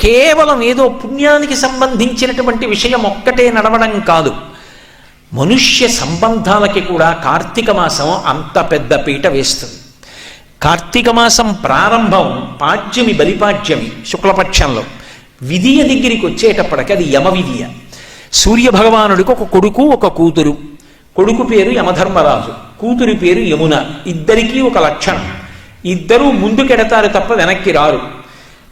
కేవలం ఏదో పుణ్యానికి సంబంధించినటువంటి విషయం ఒక్కటే నడవడం కాదు. మనుష్య సంబంధాలకి కూడా కార్తీక మాసం అంత పెద్ద పీట వేస్తుంది. కార్తీక మాసం ప్రారంభం పాడ్యమి బలిపాడ్యమి శుక్లపక్షంలో. విధియ దగ్గరికి వచ్చేటప్పటికి అది యమ విధియ సూర్య భగవానుడికి ఒక కొడుకు ఒక కూతురు. కొడుకు పేరు యమధర్మరాజు కూతురి పేరు యమున. ఇద్దరికీ ఒక లక్షణం. ఇద్దరూ ముందుకెడతారు తప్ప వెనక్కి రారు.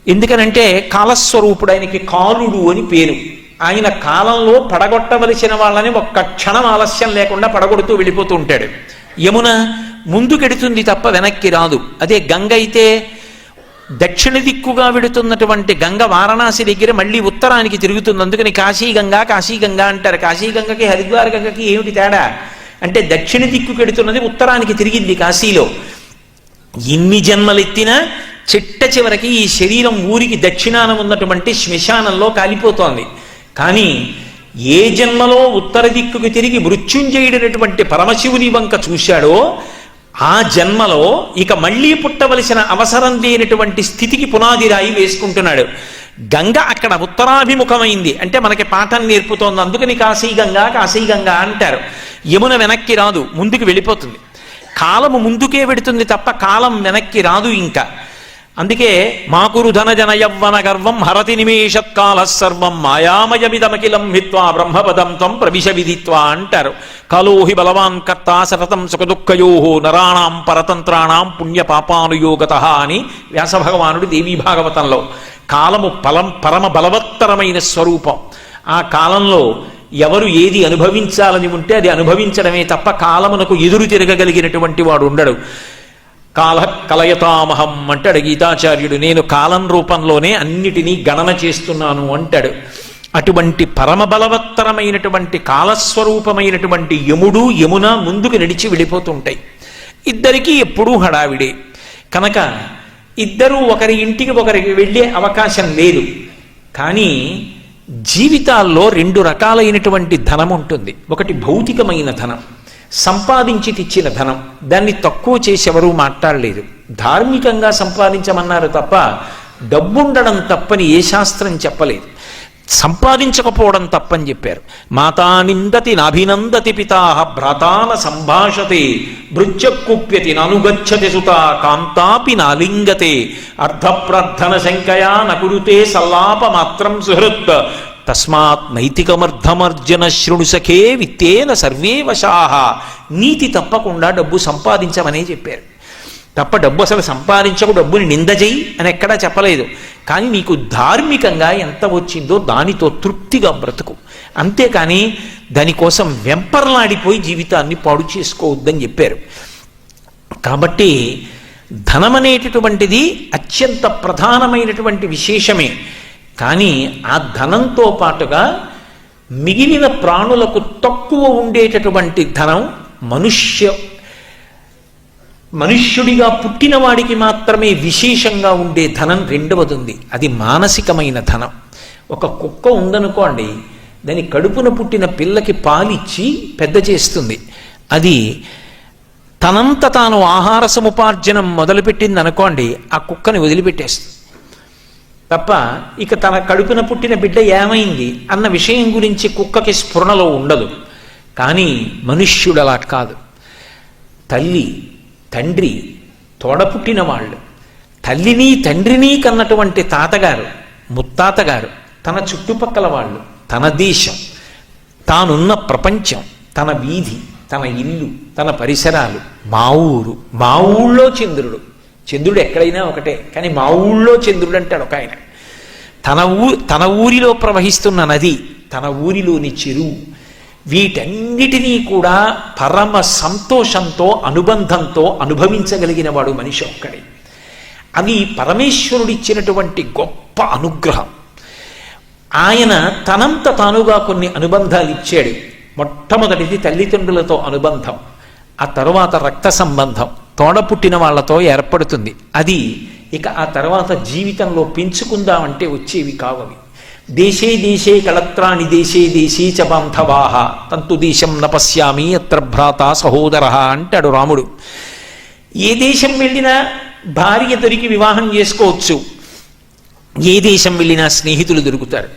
ఎందుకనంటే కాలస్వరూపుడు ఆయనకి కాలుడు అని పేరు. ఆయన కాలంలో పడగొట్టవలసిన వాళ్ళని ఒక్క క్షణం ఆలస్యం లేకుండా పడగొడుతూ వెళ్ళిపోతూ ఉంటాడు. యమున ముందుకెడుతుంది తప్ప వెనక్కి రాదు. అదే గంగ అయితే దక్షిణ దిక్కుగా వెడుతున్నటువంటి గంగ వారణాసి దగ్గర మళ్ళీ ఉత్తరానికి తిరుగుతుంది. అందుకని కాశీగంగా కాశీగంగా అంటారు. కాశీగంగకి హరిద్వార గంగకి ఏమిటి తేడా? అంటే దక్షిణ దిక్కు ఎడుతున్నది ఉత్తరానికి తిరిగింది కాశీలో. ఎన్ని జన్మలెత్తినా చిట్ట చివరికి ఈ శరీరం ఊరికి దక్షిణాన ఉన్నటువంటి శ్మశానంలో కాలిపోతోంది. కానీ ఏ జన్మలో ఉత్తర దిక్కుకు తిరిగి మృత్యుంజయుడినటువంటి పరమశివుని వంక చూశాడో ఆ జన్మలో ఇక మళ్ళీ పుట్టవలసిన అవసరం లేనటువంటి స్థితికి పునాది రాయి వేసుకుంటున్నాడు. గంగ అక్కడ ఉత్తరాభిముఖమైంది. అంటే మనకి పాఠం నేర్పుతోంది. అందుకని కాశీగంగా కాశీగంగా అంటారు. యమున వెనక్కి రాదు ముందుకు వెళ్ళిపోతుంది. కాలము ముందుకే వెడుతుంది తప్ప కాలం వెనక్కి రాదు ఇంకా. అందుకే మాకురు ధన జన యవ్వన గర్వం హరతి నిమేషత్కాల సర్వం మాయామయమిదమఖిలం హిత్వా బ్రహ్మపదం త్వం ప్రవిశ విధిత్వా అంటారు. కలోహి బలవాన్ కర్త సతతం సుఖదుఃఖయో నరాణాం పరతంత్రాణాం పుణ్య పాపానుయోగత అని వ్యాసభగవానుడు దేవీ భాగవతంలో. కాలము పలం పరమ బలవత్తరమైన స్వరూపం. ఆ కాలంలో ఎవరు ఏది అనుభవించాలని ఉంటే అది అనుభవించడమే తప్ప కాలమునకు ఎదురు తిరగగలిగినటువంటి వాడు ఉండడు. కాల కలయతామహం అంటాడు గీతాచార్యుడు. నేను కాలం రూపంలోనే అన్నిటినీ గణన చేస్తున్నాను అంటాడు. అటువంటి పరమ బలవత్తరమైనటువంటి కాలస్వరూపమైనటువంటి యముడు యమున ముందుకు నడిచి వెళ్ళిపోతుంటాయి. ఇద్దరికీ ఎప్పుడూ హడావిడే. కనుక ఇద్దరూ ఒకరి ఇంటికి ఒకరికి వెళ్ళే అవకాశం లేదు. కానీ జీవితాల్లో రెండు రకాలైనటువంటి ధనం ఉంటుంది ఒకటి భౌతికమైన ధనం. సంపాదించి తెచ్చిన ధనం. దాన్ని తక్కువ చేసి ఎవరూ మాట్లాడలేదు. ధార్మికంగా సంపాదించమన్నారు తప్ప డబ్బుండడం తప్పని ఏ శాస్త్రం చెప్పలేదు. సంపాదించకపోవడం తప్పని చెప్పారు. మాతా నిందతి నాభినందతి పితా భ్రాతాన సంభాషతే భృత్యకుప్యతి ననుగచ్చతి సుత కాంతాపి నాలింగతే అర్ధప్రార్థన శంకయా నకురుతే సల్లాప మాత్రం సుహృత్ తస్మాత్ నైతికమర్థమర్జన శృణు సఖే విత్తేన సర్వే వశాహ నీతి తప్పకుండా డబ్బు సంపాదించమనే చెప్పారు. తప్ప డబ్బు అసలు సంపాదించకు డబ్బుని నింద చేయి అని ఎక్కడా చెప్పలేదు. కానీ నీకు ధార్మికంగా ఎంత వచ్చిందో దానితో తృప్తిగా బ్రతుకు. అంతేకాని దానికోసం వెంపర్లాడిపోయి జీవితాన్ని పాడు చేసుకోవద్దని చెప్పారు. కాబట్టి ధనం అనేటటువంటిది అత్యంత ప్రధానమైనటువంటి విశేషమే. కానీ ఆ ధనంతో పాటుగా మిగిలిన ప్రాణులకు తక్కువ ఉండేటటువంటి ధనం మనుష్య మనుష్యుడిగా పుట్టిన వాడికి మాత్రమే విశేషంగా ఉండే ధనం రెండవది ఉంది అది మానసికమైన ధనం. ఒక కుక్క ఉందనుకోండి దాని కడుపున పుట్టిన పిల్లకి పాలిచ్చి పెద్ద చేస్తుంది. అది తనంత తాను ఆహార సముపార్జనం మొదలుపెట్టింది అనుకోండి ఆ కుక్కని వదిలిపెట్టేస్తుంది. తప్ప ఇక తన కడుపున పుట్టిన బిడ్డ ఏమైంది అన్న విషయం గురించి కుక్కకి స్ఫురణలో ఉండదు. కానీ మనుష్యుడు అలా కాదు. తల్లి తండ్రి తోడపుట్టిన వాళ్ళు తల్లిని తండ్రిని కన్నటువంటి తాతగారు ముత్తాతగారు తన చుట్టుపక్కల వాళ్ళు తన దేశం తానున్న ప్రపంచం తన వీధి తన ఇల్లు తన పరిసరాలు మా ఊరు మా ఊళ్ళో చంద్రుడు. చంద్రుడు ఎక్కడైనా ఒకటే కానీ మా ఊళ్ళో చంద్రుడు అంటాడు ఒక ఆయన. తన ఊ తన ఊరిలో ప్రవహిస్తున్న నది తన ఊరిలోని చెరువు వీటన్నిటినీ కూడా పరమ సంతోషంతో అనుబంధంతో అనుభవించగలిగిన వాడు మనిషి ఒక్కడే. అది పరమేశ్వరుడిచ్చినటువంటి గొప్ప అనుగ్రహం. ఆయన తనంత తానుగా కొన్ని అనుబంధాలు ఇచ్చాడు. మొట్టమొదటిది తల్లిదండ్రులతో అనుబంధం ఆ తరువాత రక్త సంబంధం. తోడ పుట్టిన వాళ్ళతో ఏర్పడుతుంది. అది ఇక ఆ తర్వాత జీవితంలో పెంచుకుందామంటే వచ్చేవి కావవి. దేశే దేశే కళత్రాణి దేశే దేశీ చ బాంధవాహ తంతు దేశం నపశ్యామి అత్ర భ్రాత సహోదర అంటాడు రాముడు. ఏ దేశం వెళ్ళినా భార్య దొరికి వివాహం చేసుకోవచ్చు. ఏ దేశం వెళ్ళినా స్నేహితులు దొరుకుతారు.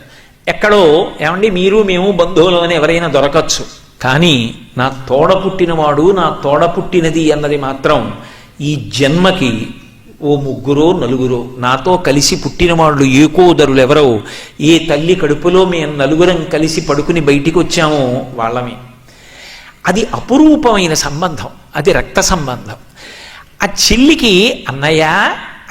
ఎక్కడో ఏమండి మీరు మేము బంధువులు అని ఎవరైనా దొరకచ్చు. కానీ నా తోడ పుట్టినవాడు నా తోడ పుట్టినది అన్నది మాత్రం ఈ జన్మకి ఓ ముగ్గురో నలుగురో నాతో కలిసి పుట్టిన వాళ్ళు ఏకోదరులు ఎవరో ఏ తల్లి కడుపులో మేము నలుగురం కలిసి పడుకుని బయటికి వచ్చామో వాళ్ళమే. అది అపురూపమైన సంబంధం అది రక్త సంబంధం. ఆ చెల్లికి అన్నయ్య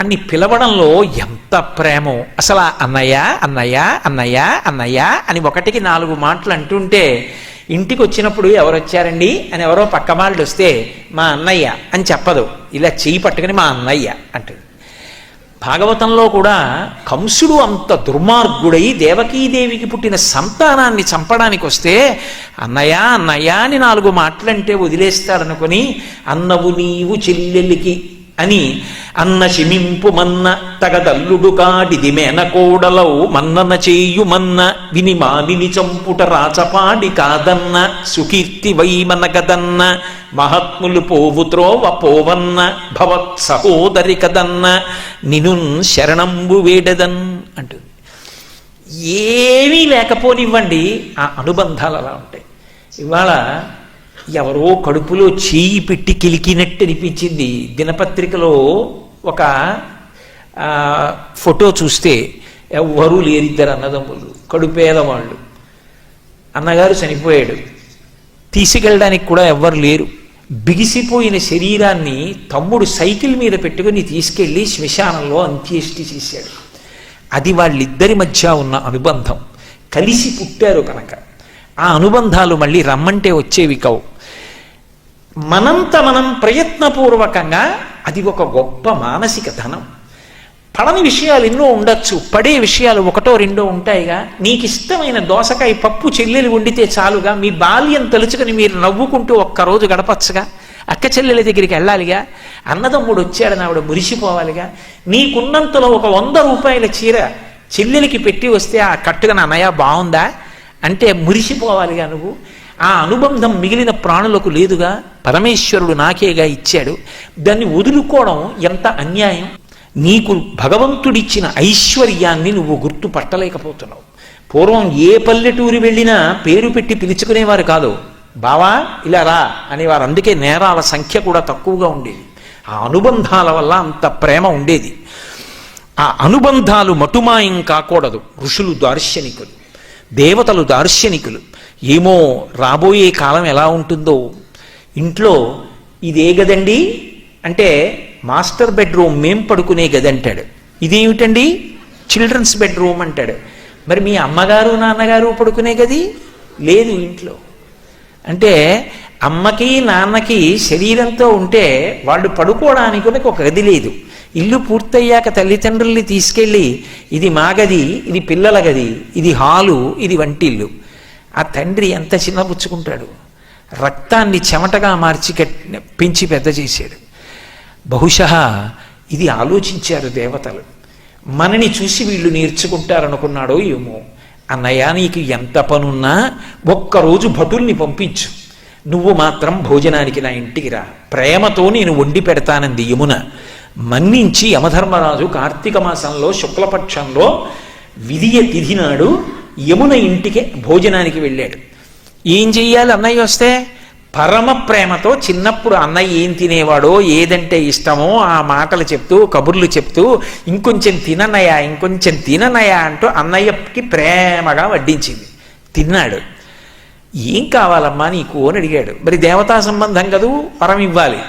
అని పిలవడంలో ఎంత ప్రేమో. అసలు అన్నయ్య అన్నయ్య అన్నయ్య అన్నయ్య అని ఒకటికి నాలుగు మాటలు అంటుంటే ఇంటికి వచ్చినప్పుడు ఎవరు వచ్చారండి అని ఎవరో పక్క వాళ్ళు వస్తే మా అన్నయ్య అని చెప్పదు. ఇలా చేయి పట్టుకుని మా అన్నయ్య అంటుంది. భాగవతంలో కూడా కంసుడు అంత దుర్మార్గుడై దేవకీదేవికి పుట్టిన సంతానాన్ని చంపడానికి వస్తే అన్నయ్య అన్నయ్య అని నాలుగు మాటలంటే వదిలేస్తాడనుకొని అన్నవు నీవు చెల్లెలికి అని అన్న శిమింపు మన్న తగదల్లుడు కాడిది మేనకోడలవు మన్నన చేయు మన్న విని మాలిని చంపుట రాచపాడి కాదన్న సుకీర్తి వైమనగదన్న మహాత్ములు పోవు త్రోవ పోవన్న భవత్ సహోదరి కదన్న నిను శరణంబు వేడదన్ అంటుంది. ఏమీ లేకపోనివ్వండి ఆ అనుబంధాలు అలా ఉంటాయి. ఇవాళ ఎవరో కడుపులో చేయి పెట్టి కిలికినట్టు అనిపించింది. దినపత్రికలో ఒక ఫోటో చూస్తే ఎవ్వరూ లేరిద్దరు అన్నదమ్ములు కడుపేదవాళ్ళు. అన్నగారు చనిపోయాడు. తీసుకెళ్ళడానికి కూడా ఎవ్వరు లేరు. బిగిసిపోయిన శరీరాన్ని తమ్ముడు సైకిల్ మీద పెట్టుకుని తీసుకెళ్ళి శ్మశానంలో అంత్యేష్టి చేశాడు. అది వాళ్ళిద్దరి మధ్య ఉన్న అనుబంధం. కలిసి పుట్టారు కనుక. ఆ అనుబంధాలు మళ్ళీ రమ్మంటే వచ్చేవి కావు. మనంత మనం ప్రయత్నపూర్వకంగా అది ఒక గొప్ప మానసిక ధనం. పడని విషయాలు ఎన్నో ఉండొచ్చు పడే విషయాలు ఒకటో రెండో ఉంటాయిగా. నీకు ఇష్టమైన దోసకాయ పప్పు చెల్లెలు వండితే చాలుగా మీ బాల్యం తలుచుకొని మీరు నవ్వుకుంటూ ఒక్కరోజు గడపచ్చుగా అక్క చెల్లెల దగ్గరికి వెళ్ళాలిగా అన్నదమ్ముడు వచ్చాడని ఆవిడ మురిసిపోవాలిగా. నీకున్నంతలో ఒక వంద రూపాయల చీర చెల్లెలికి పెట్టి వస్తే ఆ కట్టుగా అన్నయ్య బాగుందా? అంటే మురిసిపోవాలిగా నువ్వు. ఆ అనుబంధం మిగిలిన ప్రాణులకు లేదుగా పరమేశ్వరుడు నాకేగా ఇచ్చాడు. దాన్ని వదులుకోవడం ఎంత అన్యాయం? నీకు భగవంతుడిచ్చిన ఐశ్వర్యాన్ని నువ్వు గుర్తుపట్టలేకపోతున్నావు. పూర్వం ఏ పల్లెటూరి వెళ్ళినా పేరు పెట్టి పిలుచుకునేవారు కాదు. బావా ఇలా రా అనేవారు. అందుకే నేరాల సంఖ్య కూడా తక్కువగా ఉండేది. ఆ అనుబంధాల వల్ల అంత ప్రేమ ఉండేది. ఆ అనుబంధాలు మటుమాయం కాకూడదు. ఋషులు దార్శనికులు. దేవతలు దార్శనికులు. ఏమో రాబోయే కాలం ఎలా ఉంటుందో. ఇంట్లో ఇదే గదండి? అంటే మాస్టర్ బెడ్రూమ్ మేం పడుకునే గది అంటాడు ఇదేమిటండి? చిల్డ్రన్స్ బెడ్రూమ్ అంటాడు. మరి మీ అమ్మగారు నాన్నగారు పడుకునే గది? లేదు ఇంట్లో. అంటే అమ్మకి నాన్నకి శరీరంతో ఉంటే వాళ్ళు పడుకోవడానికి కూడా ఒక గది లేదు. ఇల్లు పూర్తయ్యాక తల్లిదండ్రుల్ని తీసుకెళ్ళి ఇది మా గది ఇది పిల్లల గది ఇది హాలు ఇది వంటిల్లు. ఆ తండ్రి ఎంత చిన్నపుచ్చుకుంటాడు. రక్తాన్ని చెమటగా మార్చి కట్ పెంచి పెద్ద చేశాడు. బహుశ ఇది ఆలోచించారు దేవతలు. మనని చూసి వీళ్ళు నేర్చుకుంటారనుకున్నాడో ఏమో. అన్నయ్య నీకు ఎంత పనున్నా ఒక్కరోజు భటుల్ని పంపించు. నువ్వు మాత్రం భోజనానికి నా ఇంటికి రా. ప్రేమతో నేను వండి పెడతానంది యమున. మన్నించి యమధర్మరాజు కార్తీక మాసంలో శుక్లపక్షంలో విధియ తిథి నాడు యమున ఇంటికి భోజనానికి వెళ్ళాడు. ఏం చెయ్యాలి అన్నయ్య వస్తే? పరమ ప్రేమతో చిన్నప్పుడు అన్నయ్య ఏం తినేవాడో ఏదంటే ఇష్టమో ఆ మాటలు చెప్తూ కబుర్లు చెప్తూ ఇంకొంచెం తిననయా ఇంకొంచెం తిననయా అంటూ అన్నయ్యకి ప్రేమగా వడ్డించింది. తిన్నాడు. ఏం కావాలమ్మా నీకు అని అడిగాడు. మరి దేవతా సంబంధం కదూ? వరం ఇవ్వాలి.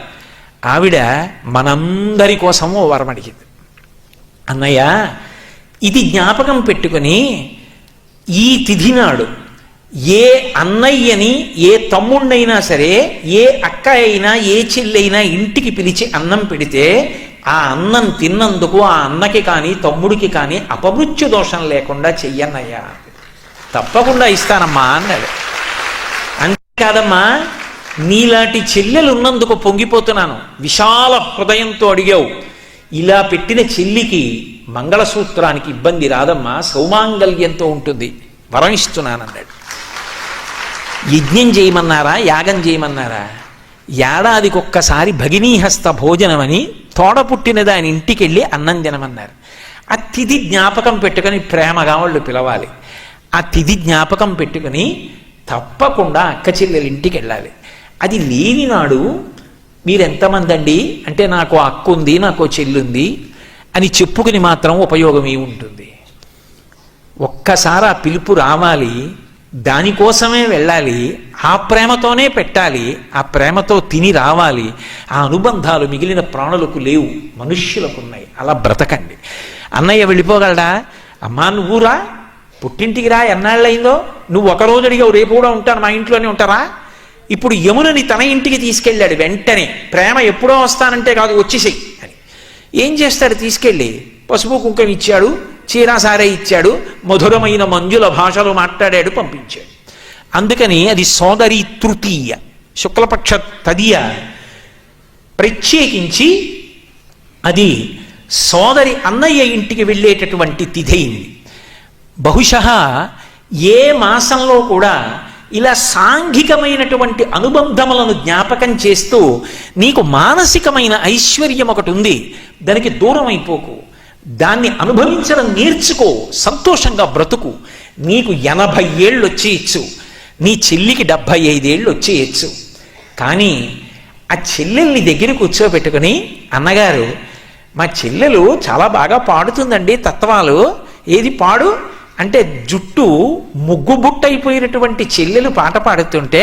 ఆవిడ మనందరి కోసం ఓ వరం అడిగింది. అన్నయ్య ఇది జ్ఞాపకం పెట్టుకొని ఈ తిథి నాడు ఏ అన్నయ్యని ఏ తమ్ముణ్ణైనా సరే ఏ అక్క అయినా ఏ చెల్లైనా ఇంటికి పిలిచి అన్నం పెడితే ఆ అన్నం తిన్నందుకు ఆ అన్నకి కానీ తమ్ముడికి కానీ అపమృత్యు దోషం లేకుండా చెయ్యన్నయ్యా. తప్పకుండా ఇస్తానమ్మా అన్నాడు. అంతేకాదమ్మా నీలాంటి చెల్లెలు ఉన్నందుకు పొంగిపోతున్నాను. విశాల హృదయంతో అడిగావు. ఇలా పెట్టిన చెల్లికి మంగళసూత్రానికి ఇబ్బంది రాదమ్మా. సౌమాంగల్యంతో ఉంటుంది. వరం ఇస్తున్నానన్నాడు. యజ్ఞం చేయమన్నారా? యాగం చేయమన్నారా? ఏడాదికి ఒక్కసారి భగినీహస్త భోజనమని తోడ పుట్టిన దాని ఇంటికి వెళ్ళి అన్నం తినమన్నారు. ఆ తిథి జ్ఞాపకం పెట్టుకొని ప్రేమగా వాళ్ళు పిలవాలి. ఆ తిథి జ్ఞాపకం పెట్టుకుని తప్పకుండా అక్క చెల్లెలు ఇంటికి వెళ్ళాలి అది లేని నాడు మీరెంతమంది అండి అంటే నాకు ఆ అక్క ఉంది నాకు చెల్లుంది అని చెప్పుకుని మాత్రం ఉపయోగమే ఉంటుంది? ఒక్కసారి ఆ పిలుపు రావాలి దానికోసమే వెళ్ళాలి ఆ ప్రేమతోనే పెట్టాలి ఆ ప్రేమతో తిని రావాలి. ఆ అనుబంధాలు మిగిలిన ప్రాణులకు లేవు మనుష్యులకు ఉన్నాయి. అలా బ్రతకండి. అన్నయ్య వెళ్ళిపోగలడా? అమ్మా నువ్వురా పుట్టింటికి రా. ఎన్నాళ్ళయిందో? నువ్వు ఒక రోజు అడిగావు రేపు కూడా ఉంటాను మా ఇంట్లోనే ఉంటారా? ఇప్పుడు యమునని తన ఇంటికి తీసుకెళ్ళాడు వెంటనే. ప్రేమ ఎప్పుడో వస్తానంటే కాదు వచ్చేసేయి అని. ఏం చేస్తాడు? తీసుకెళ్ళి పసుపు కుంకం ఇచ్చాడు చీరాసారే ఇచ్చాడు మధురమైన మంజుల భాషలో మాట్లాడాడు పంపించాడు. అందుకని అది సోదరి తృతీయ శుక్లపక్ష తదియ ప్రత్యేకించి అది సోదరి అన్నయ్య ఇంటికి వెళ్ళేటటువంటి తిథైంది బహుశ ఏ మాసంలో కూడా ఇలా సాంఘికమైనటువంటి అనుబంధములను జ్ఞాపకం చేస్తూ నీకు మానసికమైన ఐశ్వర్యం ఒకటి ఉంది. దానికి దూరం అయిపోకు. దాన్ని అనుభవించడం నేర్చుకో. సంతోషంగా బ్రతుకు. నీకు ఎనభై ఏళ్ళు వచ్చేయచ్చు నీ చెల్లికి డెబ్భై ఐదేళ్ళు వచ్చేయచ్చు కానీ ఆ చెల్లెల్ని దగ్గర కూర్చోబెట్టుకుని అన్నగారు మా చెల్లెలు చాలా బాగా పాడుతుందండి తత్వాలు. ఏది పాడు? అంటే జుట్టు ముగ్గుబుట్టయిపోయినటువంటి చెల్లెలు పాట పాడుతుంటే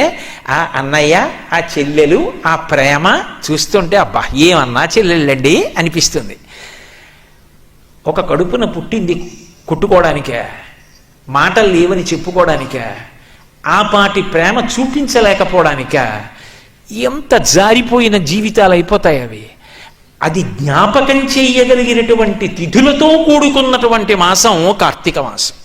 ఆ అన్నయ్య ఆ చెల్లెలు ఆ ప్రేమ చూస్తుంటే అబ్బా ఏమన్నా చెల్లెళ్ళండి అనిపిస్తుంది. ఒక కడుపున పుట్టింది కొట్టుకోవడానికే మాటలు లేవని చెప్పుకోవడానికే ఆ పాటి ప్రేమ చూపించలేకపోవడానిక ఎంత జారిపోయిన జీవితాలు అయిపోతాయి అవి. అది జ్ఞాపకం చేయగలిగినటువంటి తిథులతో కూడుకున్నటువంటి మాసం కార్తీక మాసం.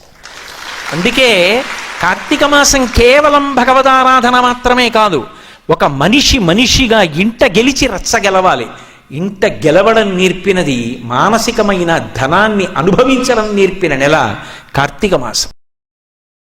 అందుకే కార్తీక మాసం కేవలం భగవదారాధన మాత్రమే కాదు ఒక మనిషి మనిషిగా ఇంట గెలిచి రచ్చగెలవాలి. ఇంట గెలవడం నేర్పినది మానసికమైన ధనాన్ని అనుభవించడం నేర్పిన నెల కార్తీక మాసం.